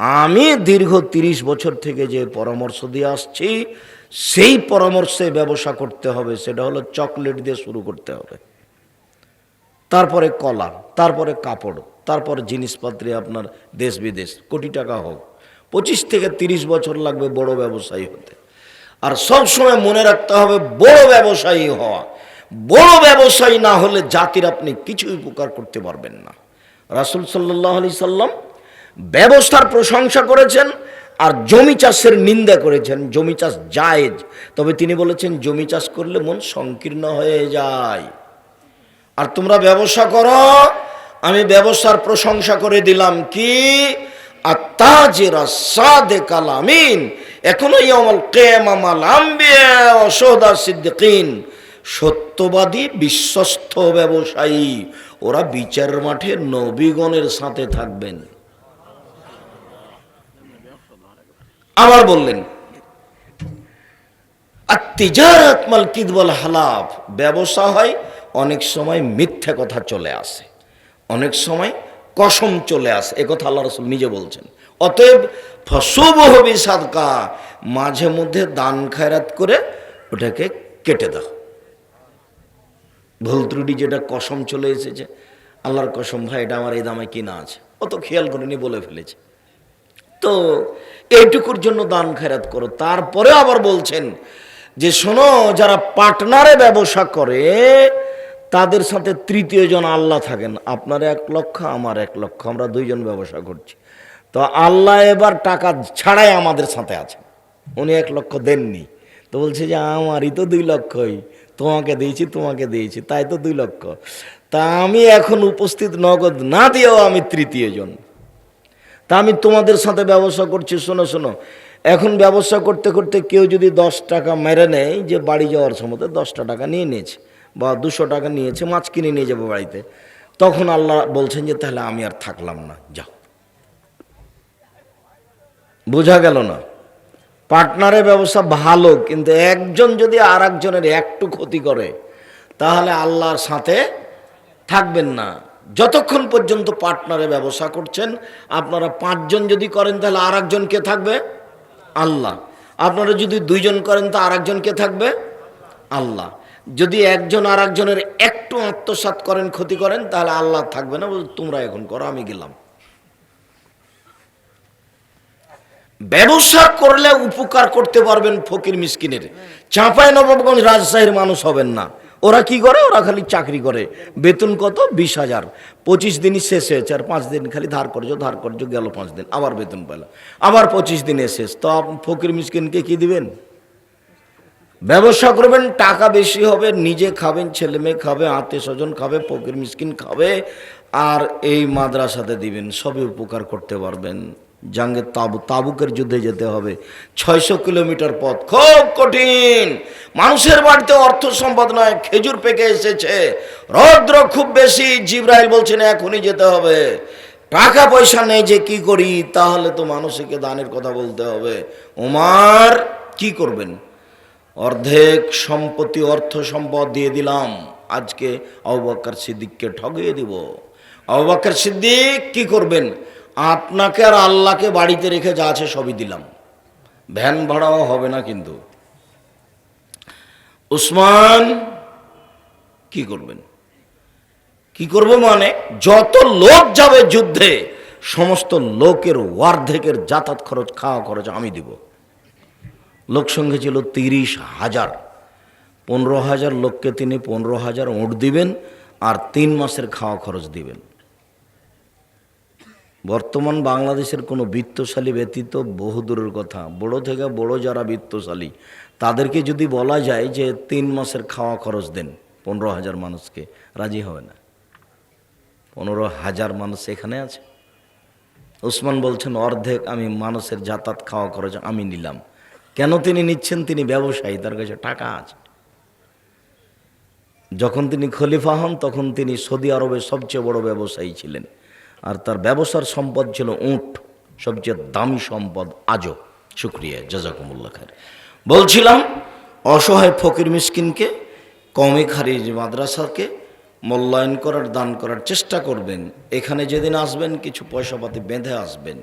আমি দীর্ঘ তিরিশ বছর থেকে যে পরামর্শ দিয়ে আসছি, সেই পরামর্শে ব্যবসা করতে হবে, সেটা হলো চকলেট দিয়ে শুরু করতে হবে। তারপরে কলা তারপরে কাপড়, তারপর জিনিসপত্রে আপনার দেশ বিদেশ, কোটি টাকা হোক। পঁচিশ থেকে তিরিশ বছর লাগবে বড় ব্যবসায়ী হতে। আর সব সময় মনে রাখতে হবে, বড় ব্যবসায়ী হওয়া। বড় ব্যবসায়ী না হলে জাতির আপনি কিছুই উপকার করতে পারবেন না। রাসুল সাল্লাহ আলি সাল্লাম ব্যবস্থার প্রশংসা করেছেন আর জমি চাষের নিন্দা করেছেন। জমি চাষ জায়েজ। তবে তিনি বলেছেন, জমি চাষ করলে মন সংকীর্ণ হয়ে যায়। আর তোমরা ব্যবসা করো, আমি ব্যবসার প্রশংসা করে দিলাম কি? আর আত্তাজেরা সাদে কালামিন এখনও ইয়ামাল কেমামাল আম্বিয়া অসোদা সিদ্দিকিন। সত্যবাদী, বিশ্বস্ত ব্যবসায়ী, ওরা বিচার মাঠে নবীগণের সাথে থাকবেন। আবার বললেন কিদবল হালাফ? ব্যবসা হয়, অনেক সময় মিথ্যা কথা চলে আসে, অনেক সময় কসম চলে আসে, এ কথা আল্লাহ রসুল নিজে বলছেন। অতএব ফসুব হবি সাদকা মাঝে মধ্যে দান খায়রাত করে ওটাকে কেটে দাও। ভুল ত্রুটি যেটা কসম চলে এসেছে, আল্লাহর কসম ভাই, এটা আমার এই দামে কিনা আছে। অত খেয়াল করিনি বলে ফেলেছে। তো এইটুকুর জন্য দান খেরাত করো। তারপরে আবার বলছেন যে, শোনো, যারা পার্টনারে ব্যবসা করে, তাদের সাথে তৃতীয় জন আল্লাহ থাকেন। আপনার এক লক্ষ, আমার এক লক্ষ, আমরা দুইজন ব্যবসা করছি। তো আল্লাহ এবার টাকা ছাড়াই আমাদের সাথে আছে উনি এক লক্ষ দেননি। তো বলছে যে, আমারই তো দুই লক্ষই। তোমাকে দিয়েছি তোমাকে দিয়েছি, তাই তো দুই লক্ষ। তা আমি এখন উপস্থিত নগদ না দিয়েও আমি তৃতীয় জন। তা আমি তোমাদের সাথে ব্যবসা করছি, শোনো শোনো। এখন ব্যবসা করতে করতে কেউ যদি দশ টাকা মেরে নেয় যে বাড়ি যাওয়ার সময় দশটা টাকা নিয়ে নিয়েছে বা দুশো টাকা নিয়েছে, মাছ কিনে নিয়ে যাব বাড়িতে। তখন আল্লাহ বলছেন যে, তাহলে আমি আর থাকলাম না, যাও। বোঝা গেল না? পার্টনারের ব্যবসা ভালো, কিন্তু একজন যদি আর একজনের একটু ক্ষতি করে, তাহলে আল্লাহর সাথে থাকবেন না। যতক্ষণ পর্যন্ত পার্টনারে ব্যবসা করছেন, আপনারা পাঁচজন যদি করেন, তাহলে আর একজন কে থাকবে? আল্লাহ। আপনারা যদি দুইজন করেন, তা আর একজন কে থাকবে? আল্লাহ। যদি একজন আর একজনের একটু আত্মসাত করেন, ক্ষতি করেন, তাহলে আল্লাহ থাকবে না। তোমরা এখন করো, আমি গেলাম। ব্যবসা করলে উপকার করতে পারবেন ফকির মিসকিনের। চাঁপায় নবাবগঞ্জ রাজশাহীর মানুষ হবেন না। ওরা কি করে? ওরা খালি চাকরি করে। বেতন কত? বিশ হাজার। পঁচিশ দিনই শেষ হয়েছে, আর পাঁচ দিন খালি ধার করছ ধার করছ, গেল পাঁচ দিন, আবার বেতন পেল আবার পঁচিশ দিনে শেষ। তো ফকির মিসকিনকে কি দিবেন? ব্যবসা করবেন, টাকা বেশি হবে, নিজে খাবেন, ছেলে মেয়ে খাবে, আত্মীয় স্বজন খাবে, ফকির মিসকিন খাবে, আর এই মাদ্রাসাতে দিবেন, সবই উপকার করতে পারবেন। জাঙ্গে তাবু, তাবুকের যুদ্ধে যেতে হবে। ছয়শো কিলোমিটার পথ, খুব কঠিন। মানুষের বাড়িতে অর্থ সম্পদ নয়, খেজুর পেকে এসেছে। রৌদ্র খুব বেশি, জিব্রাইল বলছেন, এখনই যেতে হবে। টাকা পয়সা নেই যে কি করি, তাহলে তো মানুষকে দানের কথা বলতে হবে। ওমার কি করবেন? অর্ধেক সম্পত্তি, অর্থ সম্পদ দিয়ে দিলাম। আজকে আবাক্কার সিদ্দিককে ঠগিয়ে দিব। আবাক্কার সিদ্দিক কি করবেন? আপনাকে আর আল্লাহকে বাড়িতে রেখে যা আছে সবই দিলাম। ভ্যান ভাড়াও হবে না কিন্তু। উসমান, কি করবেন? কি করব মানে যত লোক যাবে যুদ্ধে, সমস্ত লোকের ওয়ার্ধেকের যাতায়াত খরচ, খাওয়া খরচ আমি দিব। লোক ছিল তিরিশ হাজার। পনেরো হাজার লোককে তিনি পনেরো হাজার ওঁট দিবেন আর তিন মাসের খাওয়া খরচ দিবেন। বর্তমান বাংলাদেশের কোনো বৃত্তশালী ব্যতীত বহু দূরের কথা। বড় থেকে বড় যারা বৃত্তশালী, তাদেরকে যদি বলা যায় যে তিন মাসের খাওয়া খরচ দেন পনেরো হাজার মানুষকে, রাজি হবে না। পনেরো হাজার মানুষ এখানে আছে। উসমান বলছেন, অর্ধেক আমি মানুষের যাতায়াত খাওয়া খরচ আমি নিলাম। কেন তিনি নিচ্ছেন? তিনি ব্যবসায়ী, তার কাছে টাকা আছে। যখন তিনি খলিফা হন, তখন তিনি সৌদি আরবের সবচেয়ে বড় ব্যবসায়ী ছিলেন। আর তার ব্যবসার সম্পদ ছিল উঁট, সবচেয়ে দামি সম্পদ আজও। শুক্রিয়া জাজাকুমুল্লা খার বলছিলাম, অসহায় ফকির মিসকিনকে কমে খারিজ মাদ্রাসাকে মূল্যায়ন করার, দান করার চেষ্টা করবেন। এখানে যেদিন আসবেন, কিছু পয়সাপাতি বেঁধে আসবেন।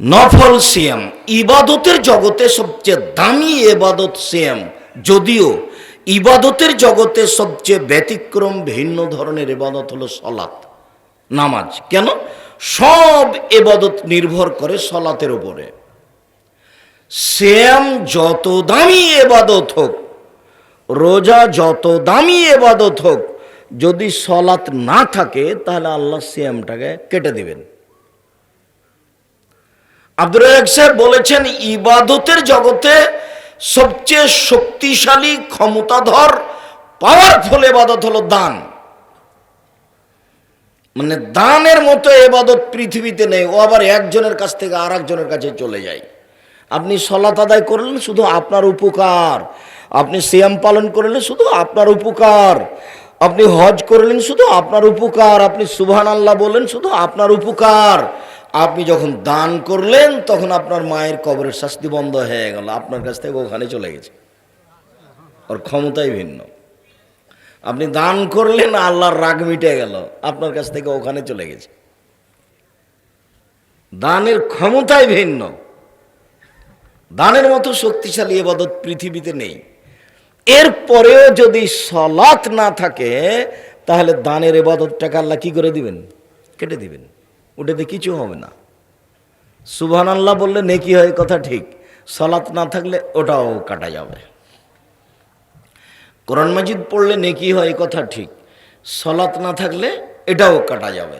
নফল সিয়াম, ইবাদতের জগতে সবচেয়ে দামি এবাদত সিয়াম, যদিও ইবাদতের জগতে সবচেয়ে ব্যতিক্রম ভিন্ন ধরনের এবাদত হলো সলাৎ নামাজ। কেন? সব এবাদত নির্ভর করে সলাতের উপরে। শ্যাম যত দামি এবাদত হোক, রোজা যত দামি এবাদত হোক, যদি সলাৎ না থাকে, তাহলে আল্লাহ শ্যামটাকে কেটে দিবেন। আব্দুর সাহেব বলেছেন, ইবাদতের জগতে সবচেয়ে শক্তিশালী, ক্ষমতাধর পাওয়ারফুল এবাদত হলো দান। মানে দানের মতো এবাদত পৃথিবীতে নেই, ও আবার একজনের কাছ থেকে আর একজনের কাছে চলে যায়। আপনি সলাত আদায় করলেন শুধু আপনার উপকার, আপনি সিয়াম পালন করলেন শুধু আপনার উপকার, আপনি হজ করলেন শুধু আপনার উপকার, আপনি সুবহান আল্লাহ বললেন শুধু আপনার উপকার। আপনি যখন দান করলেন, তখন আপনার মায়ের কবরের শাস্তি বন্ধ হয়ে গেল। আপনার কাছ থেকে ওখানে চলে গেছে। ওর ক্ষমতাই ভিন্ন। আপনি দান করলেন, আল্লাহর রাগ মিটে গেল। আপনার কাছ থেকে ওখানে চলে গেছে। দানের ক্ষমতাই ভিন্ন। দানের মতো শক্তিশালী এবাদত পৃথিবীতে নেই। এরপরেও যদি সলাৎ না থাকে, তাহলে দানের এবাদতটাকে আল্লাহ কি করে দিবেন? কেটে দিবেন। ওটাতে কিছু হবে না। সুবহান আল্লাহ বললে নেকি হয়, কথা ঠিক। সলাৎ না থাকলে ওটাও কাটা যাবে। কোরআন মাজিদ পড়লে নেকি হয়, কথা ঠিক। সলাত না থাকলে এটাও কাটা যাবে।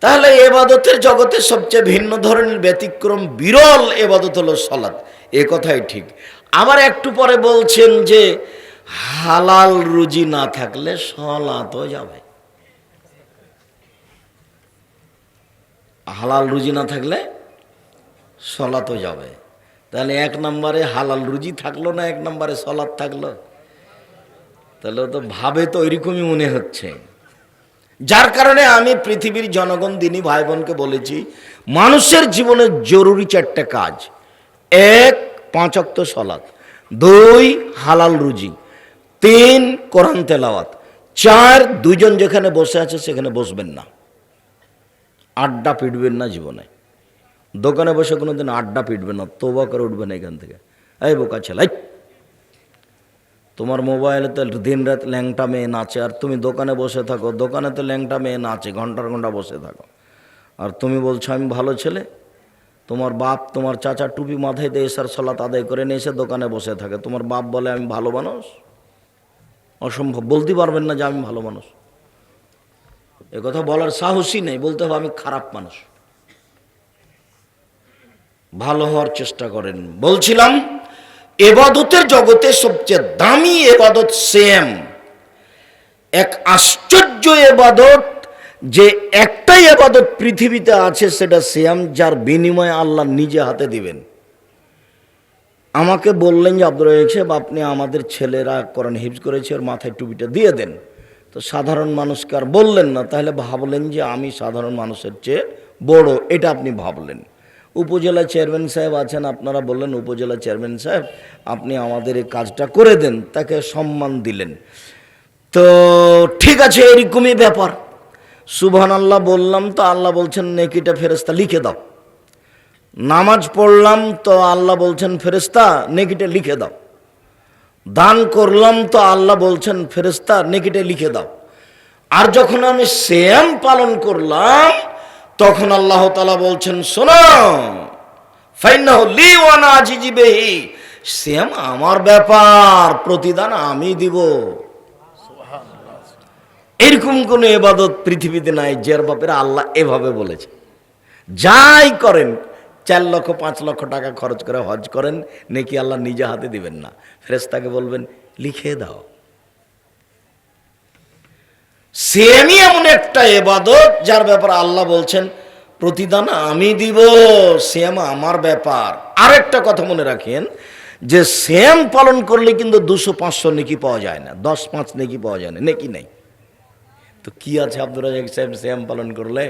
তাহলে এবাদতের জগতে সবচেয়ে ভিন্ন ধরনের ব্যতিক্রম, বিরল এবাদত হলো সলাৎ এ কথাই ঠিক। আবার একটু পরে বলছেন যে, হালাল রুজি না থাকলে সলাতও যাবে। হালাল রুজি না থাকলে সলাতও যাবে। তাহলে এক নম্বরে হালাল রুজি থাকল না, এক নম্বরে সলাৎ থাকল? তাহলে তো ভাবে তো ওইরকমই মনে হচ্ছে। যার কারণে আমি পৃথিবীর জনগণ দিনই ভাই বোনকে বলেছি, মানুষের জীবনে জরুরি চারটে কাজ। এক, পাঁচ অক্ত সলাৎ। দুই, হালাল রুজি। তিন, কোরআন তেলাওয়াত। চার দুজন যেখানে বসে আছে সেখানে বসবেন না। আড্ডা পিটবেন না জীবনে। দোকানে বসে কোনো দিন আড্ডা পিটবেন না তোবা করে উঠবেন এখান থেকে। এই বোকা ছেলে তোমার মোবাইলে তো দিন রাত ল্যাংটা মেয়ে নাচে, আর তুমি দোকানে বসে থাকো, দোকানে তো ল্যাংটা মেয়ে নাচে, ঘণ্টার ঘণ্টা বসে থাকো। আর তুমি বলছো, আমি ভালো ছেলে? তোমার বাপ, তোমার চাচা টুপি মাথায় দিয়ে এসার সলাত আদায় করে নিয়ে এসে দোকানে বসে থাকে। তোমার বাপ বলে, আমি ভালো মানুষ? অসম্ভব বলতে পারবেন না যে, আমি ভালো মানুষ। এ কথা বলার সাহসই নেই, বলতে হবে আমি খারাপ মানুষ। ভালো হওয়ার চেষ্টা করেন। বলছিলাম, এবাদতের জগতে সবচেয়ে দামি এবাদত সেম। এক আশ্চর্য এবাদত, যে একটাই এবাদত পৃথিবীতে আছে, সেটা সেম, যার বিনিময়ে আল্লাহ নিজে হাতে দিবেন। আমাকে বললেন যে আব্দুল সাহেব, আপনি আমাদের ছেলেরা কোরআন হিফজ করেছে, ওর মাথায় টুপিটা দিয়ে দেন। তো সাধারণ মানুষকে আর বললেন না, তাহলে ভাবলেন যে আমি সাধারণ মানুষের চেয়ে বড়, এটা আপনি ভাবলেন। উপজেলা চেয়ারম্যান সাহেব আছেন, আপনারা বললেন, উপজেলা চেয়ারম্যান সাহেব, আপনি আমাদের এই কাজটা করে দেন, তাকে সম্মান দিলেন। তো ঠিক আছে, এরকমই ব্যাপার। সুবহান আল্লাহ বললাম, তো আল্লাহ বলছেন, নেকিটা ফেরেস্তা লিখে দাও। নামাজ পড়লাম, তো আল্লাহ বলছেন ফেরেস্তা নেকিটা লিখে দাও। দান করলাম তো আল্লাহ বলছেন ফেরেস্তা নেকিটা লিখে দাও। আর যখন আমি শ্যাম পালন করলাম, তখন আল্লাহ তালা বলছেন আজিজিবেহি শ্যাম আমার ব্যাপার, প্রতিদান আমি দিব। এরকম কোনো এবাদত পৃথিবীতে নাই, যার ব্যাপারে আল্লাহ এভাবে বলেছে। যাই করেন চার লক্ষ, পাঁচ লক্ষ টাকা খরচ করে হজ করেন, নাকি আল্লাহ নিজে হাতে দিবেন না। ফেরেস্তাকে বলবেন, লিখে দাও। সেমই এমন একটা এবাদত, যার ব্যাপারে আল্লাহ বলছেন, প্রতিদান আমি দিব, সেম আমার ব্যাপার। আরেকটা কথা মনে রাখেন, যে সেম পালন করলে কিন্তু দুশো, পাঁচশো নেকি পাওয়া যায় না, দশ, পাঁচ নেকি পাওয়া যায় না, নেকি নেই। তো কি আছে আব্দুল রাজাক সাহেব শ্যাম পালন করলে?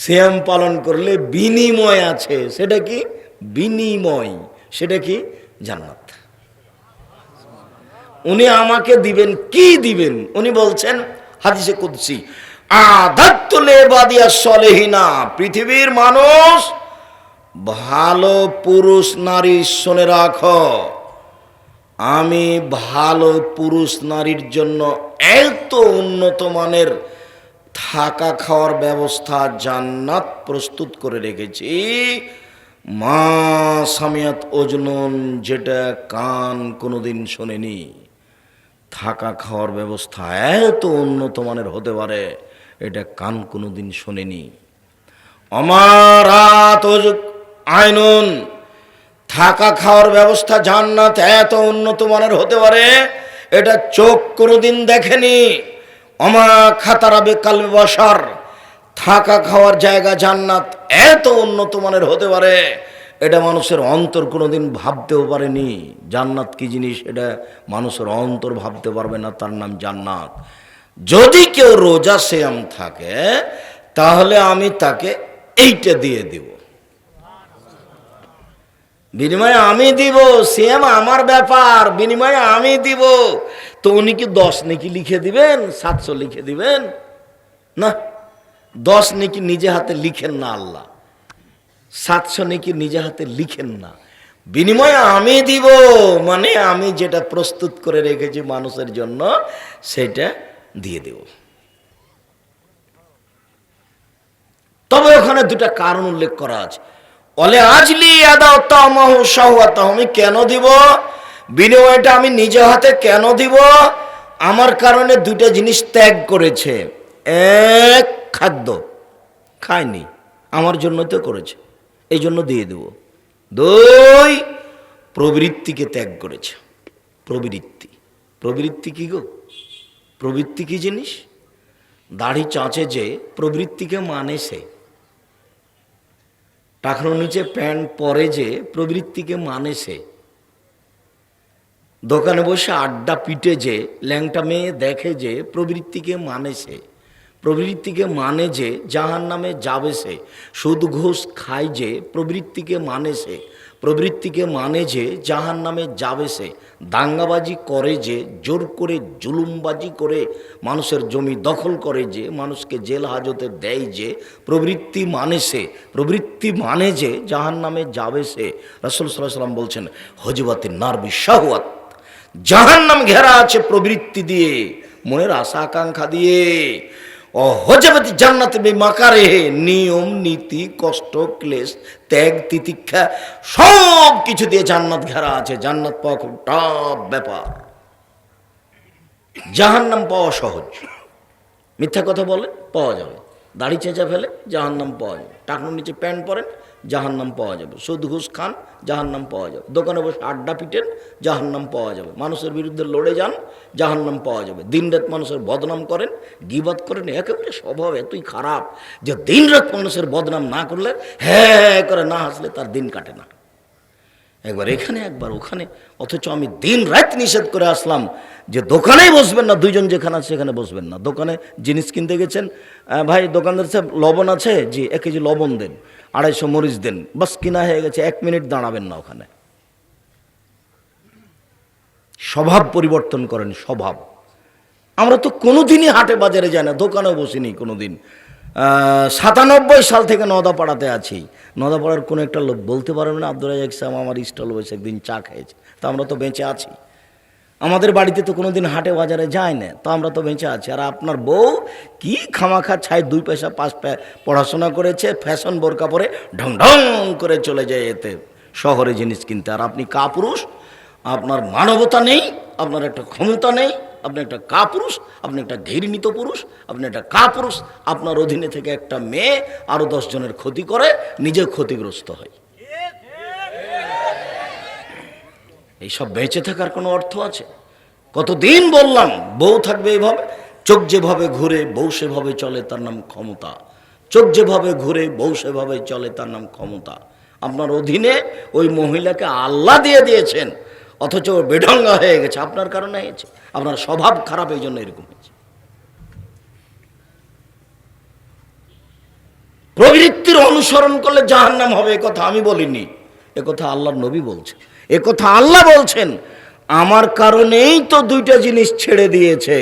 শ্যাম পালন করলে বিনিময় আছে। সেটা কি? বিনিময়। সেটা কি? জান্নাত। উনি আমাকে দিবেন, কি দিবেন? উনি বলছেন, হাদিসে কুদসি পৃথিবীর মানুষ, ভালো পুরুষ নারী শুনে রাখো। আমি ভালো পুরুষ নারীর জন্য এত উন্নত মানের থাকা খাওয়ার ব্যবস্থা জান্নাত প্রস্তুত করে রেখেছি। মা সামিয়াত ওজনন যেটা কান কোনোদিন শোনেনি। থাকা খাওয়ার ব্যবস্থা এত উন্নত মানের হতে পারে, এটা কান কোনোদিন শোনেনি। অমারাত আইনুন থাকা খাওয়ার ব্যবস্থা জান্নাত এত উন্নত মানের হতে পারে, এটা চোখ কোনোদিন দেখেনি। অমা খাতারাবে কালবে বসার, থাকা খাওয়ার জায়গা জান্নাত এত উন্নত মানের হতে পারে, এটা মানুষের অন্তর কোনোদিন ভাবতেও পারেনি। জান্নাত কি জিনিস, এটা মানুষের অন্তর ভাবতে পারবে না, তার নাম জান্নাত। যদি কেউ রোজা শ্যাম থাকে, তাহলে আমি তাকে এইটা দিয়ে দিব। বিনিময়ে আমি দিব সেম আমার ব্যাপার, বিনিময়ে আমি দিব। তো উনি কি দশ নাকি লিখে দিবেন, সাতশো লিখে দিবেন? না, দশ নাকি নিজে হাতে লিখেন না আল্লাহ। সাতশো নাকি নিজে হাতে লিখেন না। বিনিময়ে আমি দিব মানে আমি যেটা প্রস্তুত করে রেখেছি মানুষের জন্য, সেটা দিয়ে দেব। তবে ওখানে দুটা কারণ উল্লেখ করা আছে। অলে আজলি আদাওতামাহ শাহওয়াতাহ আমি কেন দিব? বিনিময়টা আমি নিজে হাতে কেন দিব? আমার কারণে দুটা জিনিস ত্যাগ করেছে। এক, খাদ্য। খায়নি আমার জন্য তো করেছে। এই জন্য দিয়ে দেব। দুই, প্রবৃত্তিকে ত্যাগ করেছে। প্রবৃত্তি। প্রবৃত্তি কি গো? প্রবৃত্তি কি জিনিস? দাড়ি চাঁচে যে প্রবৃত্তিকে মানে সে। টাকার নিচে প্যান্ট পরে যে প্রবৃত্তিকে মানে সে। দোকানে বসে আড্ডা পিটে যে, ল্যাংটা মেয়ে দেখে যে, প্রবৃত্তিকে মানে সে। প্রবৃত্তিকে মানে যে জাহান নামে যাবে সে। সুদ ঘোষ খায় যে, প্রবৃত্তিকে মানে সে। প্রবৃত্তিকে মানে যে জাহান নামে যাবে সে। দাঙ্গাবাজি করে যে, জোর করে জুলুমবাজি করে মানুষের জমি দখল করে যে, মানুষকে জেল হাজতে দেয় যে, প্রবৃত্তি মানে সে। প্রবৃত্তি মানে যে জাহান নামে যাবে সে। রসুল সাল্লাহ সাল্লাম বলছেন হজবাতি নারবি শাহওয়াত জাহান নাম ঘেরা আছে প্রবৃত্তি দিয়ে, মনের আশা আকাঙ্ক্ষা দিয়ে। ও হজবতী জান্নাতে মাকারে নিয়ম, নীতি, কষ্ট, ক্লেশ, ত্যাগ, তিতিক্ষা, সব কিছু দিয়ে জান্নাত ঘেরা আছে। জান্নাত পাওয়া খুব টাফ ব্যাপার। জাহান্নাম পাওয়া সহজ। মিথ্যা কথা বলে, পাওয়া যাবে। দাড়ি চেঁচা ফেলে, জাহান্নাম পাওয়া যাবে। টাকনোর নিচে প্যান্ট পরেন জাহান্নাম পাওয়া যাবে। সুদ ঘুষ খান, জাহান্নাম পাওয়া যাবে। দোকানে বসে আড্ডা পিটেন, জাহান্নাম পাওয়া যাবে। মানুষের বিরুদ্ধে লড়ে যান, জাহান্নাম পাওয়া যাবে। দিনরাত মানুষের বদনাম করেন গিবাদ করেন, একেবারে স্বভাব এতই খারাপ যে দিনরাত মানুষের বদনাম না করলে হ্যাঁ করে না হাসলে তার দিন কাটে না। একবার এখানে, একবার ওখানে। অথচ আমি দিন রাত নিষেধ করে আসলাম যে দোকানেই বসবেন না, দুইজন যেখানে আছে সেখানে বসবেন না। দোকানে জিনিস কিনতে গেছেন ভাই দোকানদার সাহেব, লবণ আছে? জি, এক কেজি লবণ দেন। আড়াইশো মরিচ দেন। বাস কিনা হয়ে গেছে, এক মিনিট দাঁড়াবেন না ওখানে। স্বভাব পরিবর্তন করেন, স্বভাব। আমরা তো কোনোদিনই হাটে বাজারে যাই না, দোকানেও বসিনি কোনোদিন। সাতানব্বই সাল থেকে নদাপাড়াতে আছি। নদাপাড়ার কোনো একটা লোক বলতে পারবে না আব্দুল রাজাক সাহেব, আমার স্টল বসে একদিন চা খেয়েছে। তা আমরা তো বেঁচে আছি। আমাদের বাড়িতে তো কোনোদিন হাটে বাজারে যায় না, তো আমরা তো বেঁচে আছি। আর আপনার বউ কি খামাখা ছাই দুই পয়সা, পাঁচ পড়াশোনা করেছে, ফ্যাশন বোরকা পরে ঢং ঢং করে চলে যায় এতে। শহরে জিনিস কিনতে। আর আপনি কাপুরুষ, আপনার মানবতা নেই, আপনার একটা ক্ষমতা নেই, আপনি একটা কাপুরুষ, আপনি একটা ঘৃণিত পুরুষ, আপনি একটা কাপুরুষ, আপনার অধীনে থেকে একটা মেয়ে আরও জনের ক্ষতি করে নিজে ক্ষতিগ্রস্ত হয়। এইসব বেঁচে থাকার কোনো অর্থ আছে? কতদিন বললাম, বউ থাকবে এইভাবে চোখ যেভাবে ঘুরে বউ সেভাবে চলে তার নাম ক্ষমতা। চোখ যেভাবে ঘুরে বউ সেভাবে চলে তার নাম ক্ষমতা। আপনার অধীনে ওই মহিলাকে আল্লাহ দিয়ে দিয়েছেন, অথচ ও বেঢঙ্গা হয়ে গেছে। আপনার কারণে হয়েছে। আপনার স্বভাব খারাপ এই জন্য এরকম হয়েছে। প্রবৃত্তির অনুসরণ করলে জাহান্নাম হবে কথা আমি বলিনি। কথা আল্লাহর নবী বলছেন এ কথা আল্লাহ বলছেন, আমার কারণেই তো দুইটা জিনিস ছেড়ে দিয়েছে।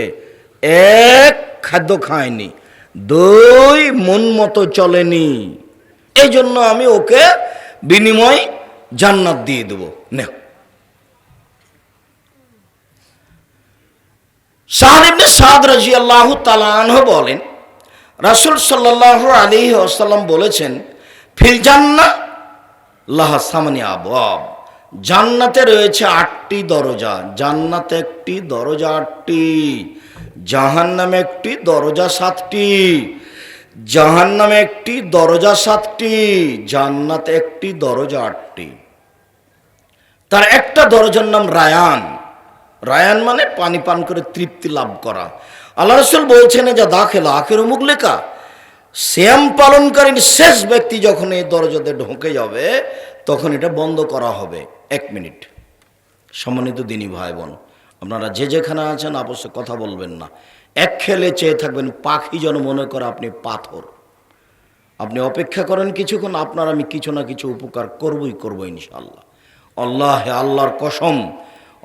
এক, খাদ্য খায়নি। দুই, মন মতো চলেনি। এই জন্য আমি ওকে বিনিময় জান্নাত দিয়ে দেবো। না সাহানিবনে সাদ রাজি আল্লাহ বলেন, রাসুল সাল্লাহ আলী আসাল্লাম বলেছেন, ফিল জান্না লাহা সামানি আবাব জান্নাতে রয়েছে আটটি দরজা। জান্নাতে একটি দরজা আটটি জাহান নামে একটি দরজা সাতটি জাহান নামে একটি দরজা সাতটি, জান্নাতে একটি দরজা আটটি। তার একটা দরজার নাম রায়ান। রায়ান মানে পানি পান করে তৃপ্তি লাভ করা। আল্লাহ রসুল বলছেন যা দাখেলা, আখের মুখ লেখা? শ্যাম পালনকারীর শেষ ব্যক্তি যখন এই দরজাতে ঢোকে যাবে, তখন এটা বন্ধ করা হবে। এক মিনিট। সম্মানিত দিনী ভাই বোন আপনারা যে যেখানে আছেন অবশ্য কথা বলবেন না। এক খেলে চেয়ে থাকবেন, পাখি যেন মনে করে আপনি পাথর। আপনি অপেক্ষা করেন কিছুক্ষণ, আপনার আমি কিছু না কিছু উপকার করবই, করব ইনশাল্লাহ আল্লাহ আল্লাহর কসম,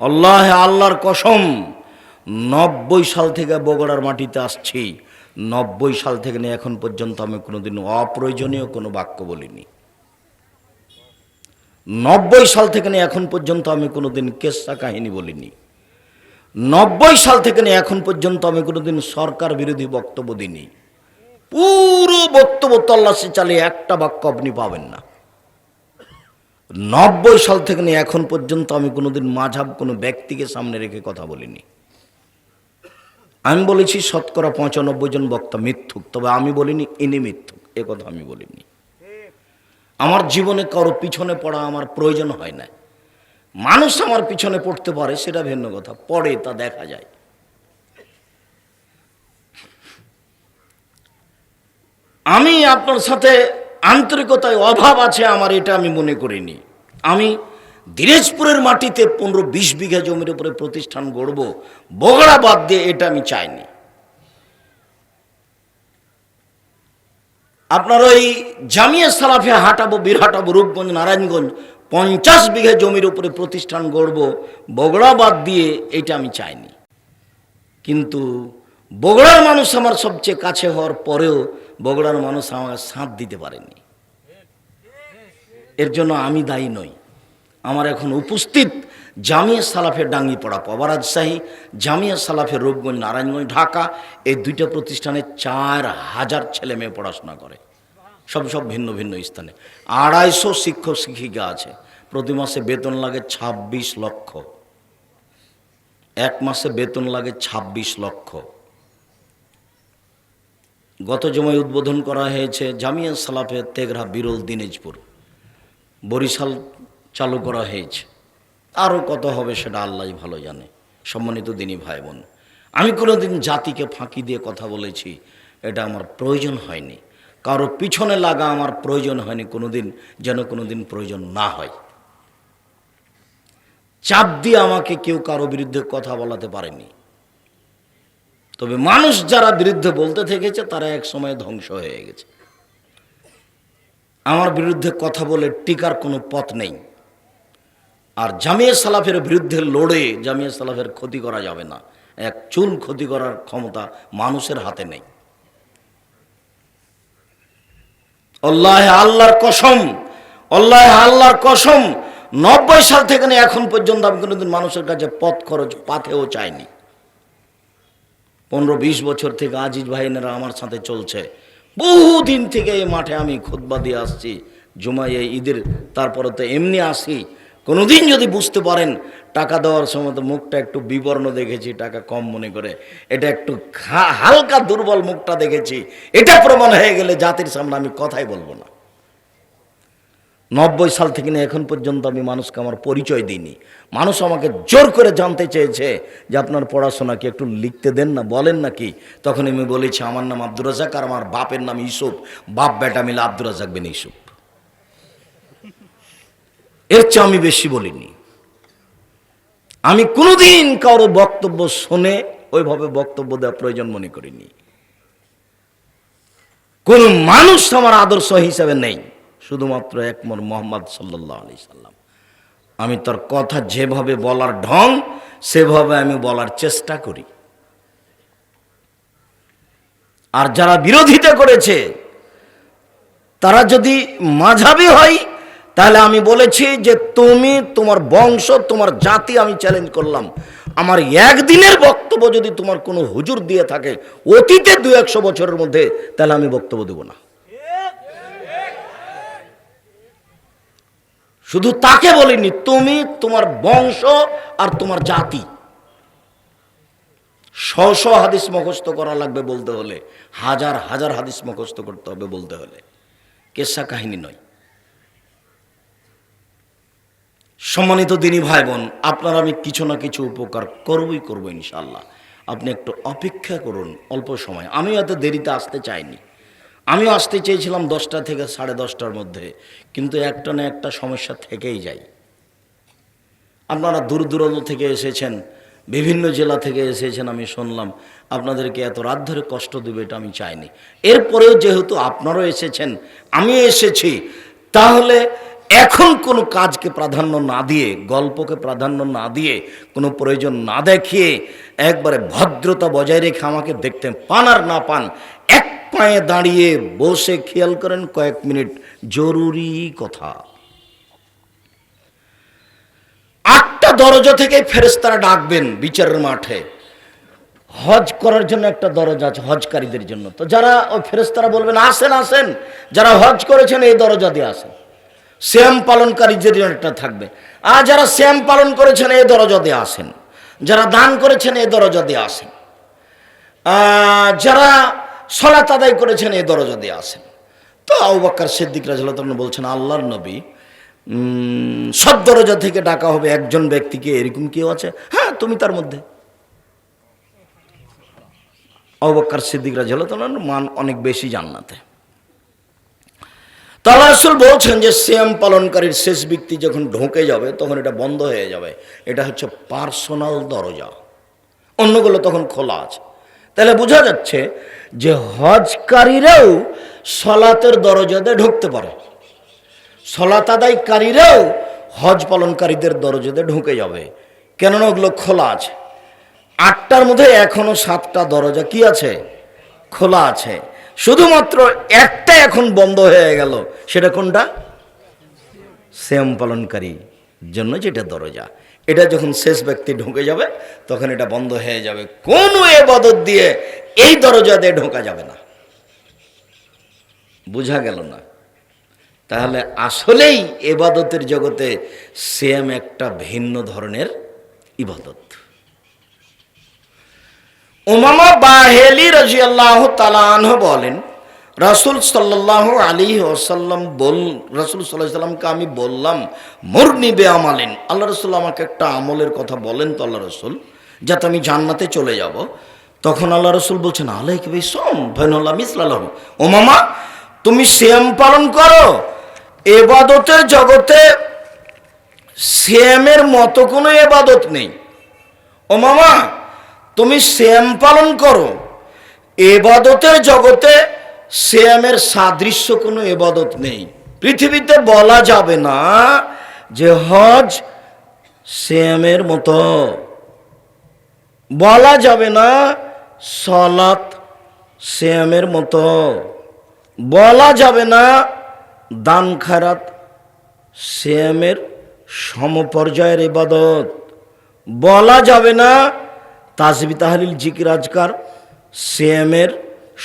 আল্লাহ আল্লাহর কসম, নব্বই সাল থেকে বগুড়ার মাটিতে আসছি। নব্বই সাল থেকে নিয়ে এখন পর্যন্ত আমি কোনোদিন অপ্রয়োজনীয় কোনো বাক্য বলিনি। নব্বই সাল থেকে নিয়ে এখন পর্যন্ত আমি কোনোদিন কেসা কাহিনী বলিনি। নব্বই সাল থেকে নিয়ে এখন পর্যন্ত আমি কোনোদিন সরকার বিরোধী বক্তব্য দিইনি। পুরো বক্তব্য তল্লাশি চালিয়ে একটা বাক্য আপনি পাবেন না। নব্বই সাল থেকে নিয়ে এখন পর্যন্ত আমি কোনোদিন মাঝাব কোনো ব্যক্তিকে সামনে রেখে কথা বলিনি। আমি বলেছি শতকরা পঁচানব্বই জন বক্তা মিথ্যুক, তবে আমি বলিনি ইনি মিথ্যুক, এ কথা আমি বলিনি। আমার জীবনে কারও পিছনে পড়া আমার প্রয়োজন হয় না মানুষ আমার পিছনে পড়তে পারে, সেটা ভিন্ন কথা পড়ে তা দেখা যায়। আমি আপনার সাথে আন্তরিকতায় অভাব আছে আমার, এটা আমি মনে করিনি। আমি দিনাজপুরের মাটিতে পনেরো বিশ বিঘা জমির উপরে প্রতিষ্ঠান গড়ব, বগড়া বাদ দিয়ে এটা আমি চাইনি। আপনার ওই জামিয়া সালাফে হাঁটাবো বীরহাটাবো রূপগঞ্জ, নারায়ণগঞ্জ, পঞ্চাশ বিঘা জমির উপরে প্রতিষ্ঠান গড়ব, বগড়া বাদ দিয়ে এটা আমি চাইনি। কিন্তু বগড়ার মানুষ আমার সবচেয়ে কাছে হওয়ার পরেও বগড়ার মানুষ আমার সাঁত দিতে পারেনি। এর জন্য আমি দায়ী নই। আমার এখন উপস্থিত জামিয়া সালাফের ডাঙ্গি পড়া পাওয়া রাজশাহী জামিয়া সালাফের রূপগঞ্জ নারায়ণগঞ্জ, ঢাকা। এই দুইটা প্রতিষ্ঠানে চার হাজার ছেলে মেয়ে পড়াশোনা করে। সব সব ভিন্ন ভিন্ন স্থানে। আড়াইশো শিক্ষক, শিক্ষিকা আছে। প্রতি মাসে বেতন লাগে ২৬ লক্ষ। এক মাসে বেতন লাগে ২৬ লক্ষ। গত জমায় উদ্বোধন করা হয়েছে জামিয়া সালাফের তেগরা বিরল দিনাজপুর। বরিশাল চালু করা হয়েছে। আরও কত হবে সেটা আল্লাহ ভালো জানে। সম্মানিত দিনী ভাই বোন আমি কোনোদিন জাতিকে ফাঁকি দিয়ে কথা বলেছি, এটা আমার প্রয়োজন হয়নি। কারও পিছনে লাগা আমার প্রয়োজন হয়নি, কোনোদিন যেন কোনোদিন প্রয়োজন না হয়। চাপ দিয়ে আমাকে কেউ কারও বিরুদ্ধে কথা বলাতে পারেনি। তবে মানুষ যারা বিরুদ্ধে বলতে থেকেছে, তারা এক সময় ধ্বংস হয়ে গেছে। আমার বিরুদ্ধে কথা বলে টিকার কোনো পথ নেই। আর জামিয়া সালাফের বিরুদ্ধে লড়ে জামিয়া সালাফের ক্ষতি করা যাবে না। এক চুল ক্ষতি করার ক্ষমতা মানুষের হাতে নেই। আল্লাহ আল্লাহর কসম আল্লাহ আল্লাহর কসম, নব্বই সাল থেকে নিয়ে এখন পর্যন্ত আমি কোনোদিন মানুষের কাছে পথ খরচ, পাথেও চাইনি। পনেরো বিশ বছর থেকে আজিজ ভাইনেরা আমার সাথে চলছে। বহুদিন থেকে এই মাঠে আমি খুতবা দিয়ে আসছি জুমাইয়ে ঈদের, তারপরে তো এমনি আসি। কোনোদিন যদি বুঝতে পারেন, টাকা দেওয়ার সময় তো মুখটা একটু বিবর্ণ দেখেছি, টাকা কম মনে করে। এটা একটু হালকা দুর্বল মুখটা দেখেছি। এটা প্রমাণ হয়ে গেলে জাতির সামনে আমি কথাই বলব না। নব্বই সাল থেকে নিয়ে এখন পর্যন্ত আমি মানুষকে আমার পরিচয় দিইনি। মানুষ আমাকে জোর করে জানতে চেয়েছে যে আপনার পড়াশোনা কি একটু লিখতে দেন না, বলেন না কি? তখন আমি বলেছি, আমার নাম আব্দুর রাজাক আর আমার বাপের নাম ইউসুফ। বাপ, বেটা মিলে আব্দুর রাজাক বিন ইউসুফ। এর চেয়ে আমি বেশি বলিনি। আমি কোনোদিন কারও বক্তব্য শুনে ওইভাবে বক্তব্য দেওয়া প্রয়োজন মনে করিনি। কোন মানুষ আমার আদর্শ হিসাবে নেই, শুধুমাত্র একমর মোহাম্মদ সাল্লাহ আলি সাল্লাম। আমি তার কথা যেভাবে বলার ঢং, সেভাবে আমি বলার চেষ্টা করি। আর যারা বিরোধিতা করেছে, তারা যদি মাঝাবি হয় তাহলে আমি বলেছি যে তুমি, তোমার বংশ, তোমার জাতি আমি চ্যালেঞ্জ করলাম। আমার একদিনের বক্তব্য যদি তোমার কোনো হুজুর দিয়ে থাকে, অতীতে দু একশো বছরের মধ্যে, তাহলে আমি বক্তব্য দেব না। শুধু তাকে বলিনি, তুমি, তোমার বংশ আর তোমার জাতি। শ শ হাদিস মুখস্থ করা লাগবে বলতে হলে। হাজার হাজার হাদিস মুখস্থ করতে হবে বলতে হলে। কেসা কাহিনী নয়। সম্মানিত দিনী ভাই বোন আপনার আমি কিছু না কিছু উপকার করবই করব ইনশাল্লাহ আপনি একটু অপেক্ষা করুন অল্প সময়। আমিও এত দেরিতে আসতে চাইনি। আমিও আসতে চেয়েছিলাম দশটা থেকে সাড়ে দশটার মধ্যে, কিন্তু একটা না একটা সমস্যা থেকেই যায়। আপনারা দূর দূরান্ত থেকে এসেছেন, বিভিন্ন জেলা থেকে এসেছেন, আমি শুনলাম, আপনাদেরকে এত রাত ধরে কষ্ট দেবে এটা আমি চাইনি। এরপরেও যেহেতু আপনারাও এসেছেন আমি এসেছি, তাহলে এখন কোনো কাজকে প্রাধান্য না দিয়ে, গল্পকে প্রাধান্য না দিয়ে, কোনো প্রয়োজন না দেখিয়ে একবারে ভদ্রতা বজায় রেখে আমাকে দেখতে পান আর না পান, এক পায়ে দাঁড়িয়ে বসে খেয়াল করেন কয়েক মিনিট। জরুরি কথা। আটটা দরজা থেকে ফেরেস্তারা ডাকবেন বিচারের মাঠে। হজ করার জন্য একটা দরজা আছে হজকারীদের জন্য। তো যারা ওই ফেরেস্তারা বলবেন, আসেন আসেন। যারা হজ করেছেন, এই দরজা দিয়ে আসেন। শ্যাম পালনকারীদের জন্য একটা থাকবে। আর যারা শ্যাম পালন করেছেন এই দরজা দিয়ে আসেন। যারা দান করেছেন এই দরজা দিয়ে আসেন যারা সলাত আদায় করেছেন এই দরজা দিয়ে আসেন। তো আবু বাক্কার সিদ্দিক রাজুল্লাহ বলছেন, আল্লাহর নবী সব দরজা থেকে ডাকা হবে একজন ব্যক্তিকে, এরকম কেউ আছে? হ্যাঁ তুমি তার মধ্যে। অবক্কার সিদ্দিক রাজিয়াল মান অনেক বেশি জান্নাতে। তাল্লা রসুল বলছেন যে সিয়াম পালনকারীর শেষ ব্যক্তি যখন ঢোকে যাবে, তখন এটা বন্ধ হয়ে যাবে। এটা হচ্ছে পার্সোনাল দরজা। অন্যগুলো তখন খোলা আছে। তাহলে বোঝা যাচ্ছে যে হজকারীরাও সলাতের দরজাতে ঢুকতে পারে। সলাত আদায়কারীরাও হজ পালনকারীদের দরজাতে ঢুকে যাবে। কেননা ওগুলো খোলা আছে। আটটার মধ্যে এখনও সাতটা দরজা কি আছে? খোলা আছে। শুধুমাত্র একটা এখন বন্ধ হয়ে গেল। সেটা কোনটা? শ্যাম পালনকারী জন্য যেটা দরজা। এটা যখন শেষ ব্যক্তি ঢুকে যাবে, তখন এটা বন্ধ হয়ে যাবে। কোনো এবাদত দিয়ে এই দরজা দিয়ে ঢোকা যাবে না। বোঝা গেল না? তাহলে আসলেই এবাদতের জগতে সেম একটা ভিন্ন ধরনের ইবাদত। উমামা বাহেলি রাজিয়াল্লাহ তালাহ বলেন, রাসুল সাল্লাহ আলী ওসাল্লাম বল, রাসুল সাল্লাহ সাল্লামকে আমি বললাম, মুরনি বে আমালিন আল্লাহ রসুল আমাকে একটা আমলের কথা বলেন তো আল্লাহ রসুল, যাতে আমি জান্নাতে চলে যাব। তখন আল্লাহ রসুল বলছেন, আলাইক ভাই সোম ভৈনুল্লাহ মিসলাল্লাহ ও মামা তুমি শ্যাম পালন করো। এবাদতের জগতে শ্যামের মতো কোনো এবাদত নেই। ও মামা তুমি শ্যাম পালন করো। এবাদতের জগতে শ্যামের সাদৃশ্য কোনো এবাদত নেই। পৃথিবীতে বলা যাবে না যে হজ শ্যামের মতো। বলা যাবে না সলাত শ্যামের মতো। বলা যাবে না দান খারাত শ্যামের সমপর্যায়ের ইবাদত। বলা যাবে না তাজবি তাহারিল জিকির আজকার শ্যামের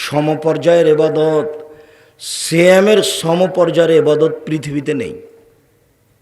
সমপর্যায়ের এবাদত সেএমের সমপর্যায়ের এবাদত পৃথিবীতে নেই।